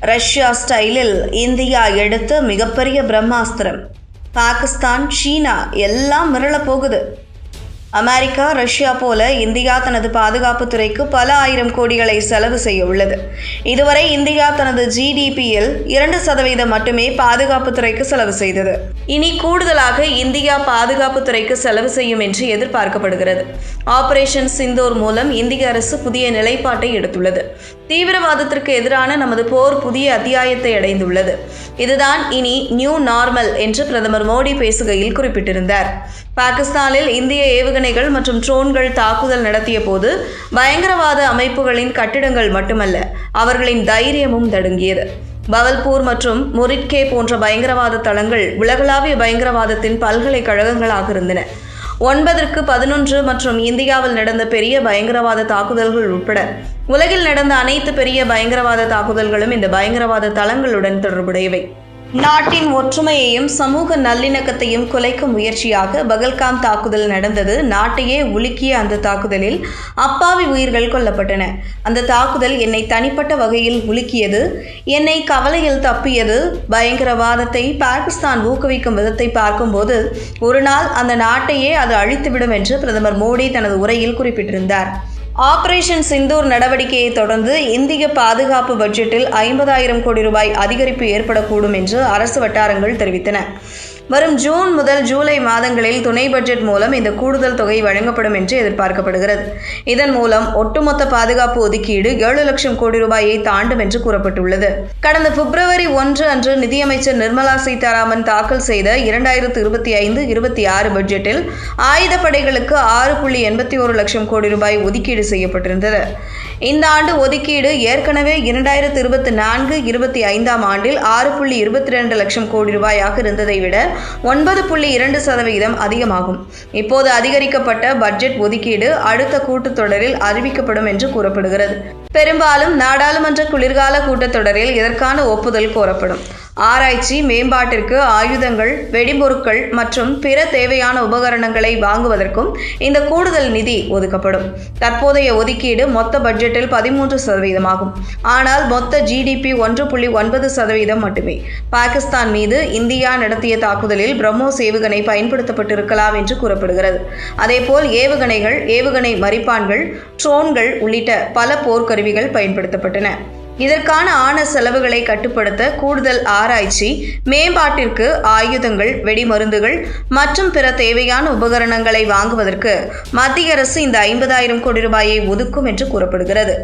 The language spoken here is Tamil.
ரஷ்யா ஸ்டைலில் இந்தியா எடுத்த மிகப்பெரிய பிரம்மாஸ்திரம். பாகிஸ்தான் சீனா எல்லாம் மிரள போகுது. அமெரிக்கா ரஷ்யா போல இந்தியா தனது பாதுகாப்புத்துறைக்கு பல ஆயிரம் கோடிகளை செலவு செய்ய உள்ளது. இதுவரை இந்தியா தனது ஜிடிபியில் இரண்டு சதவீதம் மட்டுமே பாதுகாப்புத்துறைக்கு செலவு செய்தது. இனி கூடுதலாக இந்தியா பாதுகாப்புத்துறைக்கு செலவு செய்யும் என்று எதிர்பார்க்கப்படுகிறது. ஆபரேஷன் சிந்தோர் மூலம் இந்திய அரசு புதிய நிலைப்பாட்டை எடுத்துள்ளது. தீவிரவாதத்திற்கு எதிரான நமது போர் புதிய அத்தியாயத்தை அடைந்துள்ளது. இதுதான் இனி நியூ நார்மல் என்று பிரதமர் மோடி பேசுகையில் குறிப்பிட்டிருந்தார். பாகிஸ்தானில் இந்திய ஏவுகணைகள் மற்றும் ட்ரோன்கள் தாக்குதல் நடத்திய போது பயங்கரவாத அமைப்புகளின் கட்டிடங்கள் மட்டுமல்ல அவர்களின் தைரியமும் தடுங்கியது. பவல்பூர் மற்றும் முரிட்கே போன்ற பயங்கரவாத தளங்கள் உலகளாவிய பயங்கரவாதத்தின் பல்கலைக்கழகங்களாக இருந்தன. ஒன்பதற்கு பதினொன்று மற்றும் இந்தியாவில் நடந்த பெரிய பயங்கரவாத தாக்குதல்கள் உட்பட உலகில் நடந்த அனைத்து பெரிய பயங்கரவாத தாக்குதல்களும் இந்த பயங்கரவாத தளங்களுடன் தொடர்புடையவை. நாட்டின் ஒற்றுமையையும் சமூக நல்லிணக்கத்தையும் குலைக்கும் முயற்சியாக பகல்காம் தாக்குதல் நடந்தது. நாட்டையே உலுக்கிய அந்த தாக்குதலில் அப்பாவி உயிர்கள் கொல்லப்பட்டன. அந்த தாக்குதல் என்னை தனிப்பட்ட வகையில் உலுக்கியது. என்னை கவலையில் தப்பியது. பயங்கரவாதத்தை பாகிஸ்தான் ஊக்குவிக்கும் விதத்தை பார்க்கும்போது ஒரு நாள் அந்த நாட்டையே அது அழித்துவிடும் என்று பிரதமர் மோடி தனது உரையில் குறிப்பிட்டிருந்தார். ஆபரேஷன் சிந்தூர் நடவடிக்கையை தொடர்ந்து இந்திய பாதுகாப்பு பட்ஜெட்டில் ஐம்பதாயிரம் கோடி ரூபாய் அதிகரிப்பு ஏற்படக்கூடும் என்று அரசு வட்டாரங்கள் தெரிவித்தன. வரும் ஜூன் முதல் ஜூலை மாதங்களில் துணை பட்ஜெட் மூலம் இந்த கூடுதல் தொகை வழங்கப்படும் என்று எதிர்பார்க்கப்படுகிறது. இதன் மூலம் ஒட்டுமொத்த பாதுகாப்பு ஒதுக்கீடு ஏழு லட்சம் கோடி ரூபாயை தாண்டும் என்று கூறப்பட்டுள்ளது. கடந்த பிப்ரவரி ஒன்று அன்று நிதியமைச்சர் நிர்மலா சீதாராமன் தாக்கல் செய்த இரண்டாயிரத்து இருபத்தி ஐந்து இருபத்தி ஆறு பட்ஜெட்டில் ஆயுதப்படைகளுக்கு ஆறு புள்ளி எண்பத்தி ஒரு லட்சம் கோடி ரூபாய் ஒதுக்கீடு செய்யப்பட்டிருந்தது. இந்த ஆண்டு ஒதுக்கீடு ஏற்கனவே இரண்டாயிரத்து இருபத்தி நான்கு இருபத்தி ஐந்தாம் ஆண்டில் ஆறு புள்ளி இருபத்தி ரெண்டு லட்சம் கோடி ரூபாயாக இருந்ததை விட ஒன்பது புள்ளி இரண்டு சதவிகிதம் அதிகமாகும். இப்போது அதிகரிக்கப்பட்ட பட்ஜெட் ஒதுக்கீடு அடுத்த கூட்டத்தொடரில் அறிவிக்கப்படும் என்று கூறப்படுகிறது. பெரும்பாலும் நாடாளுமன்ற குளிர்கால கூட்டத்தொடரில் இதற்கான ஒப்புதல் கோரப்படும். ஆராய்ச்சி மேம்பாட்டிற்கு ஆயுதங்கள் வெடிபொருட்கள் மற்றும் பிற தேவையான உபகரணங்களை வாங்குவதற்கும் இந்த கூடுதல் நிதி ஒதுக்கப்படும். தற்போதைய ஒதுக்கீடு மொத்த பட்ஜெட்டில் பதிமூன்று சதவீதமாகும். ஆனால் மொத்த ஜிடிபி ஒன்று புள்ளி ஒன்பது சதவீதம் மட்டுமே. பாகிஸ்தான் மீது இந்தியா நடத்திய தாக்குதலில் பிரம்மோஸ் ஏவுகணை பயன்படுத்தப்பட்டிருக்கலாம் என்று கூறப்படுகிறது. அதேபோல் ஏவுகணைகள் ஏவுகணை மரிப்பான்கள் ட்ரோன்கள் உள்ளிட்ட பல போர்க்கருவிகள் பயன்படுத்தப்பட்டன. இதற்கான ஆன செலவுகளை கட்டுப்படுத்த கூடுதல் ஆராய்ச்சி மேம்பாட்டிற்கு ஆயுதங்கள் வெடிமருந்துகள் மற்றும் பிற தேவையான உபகரணங்களை வாங்குவதற்கு மத்திய அரசு இந்த ஐம்பதாயிரம் கோடி ரூபாயை ஒதுக்கும் என்று கூறப்படுகிறது.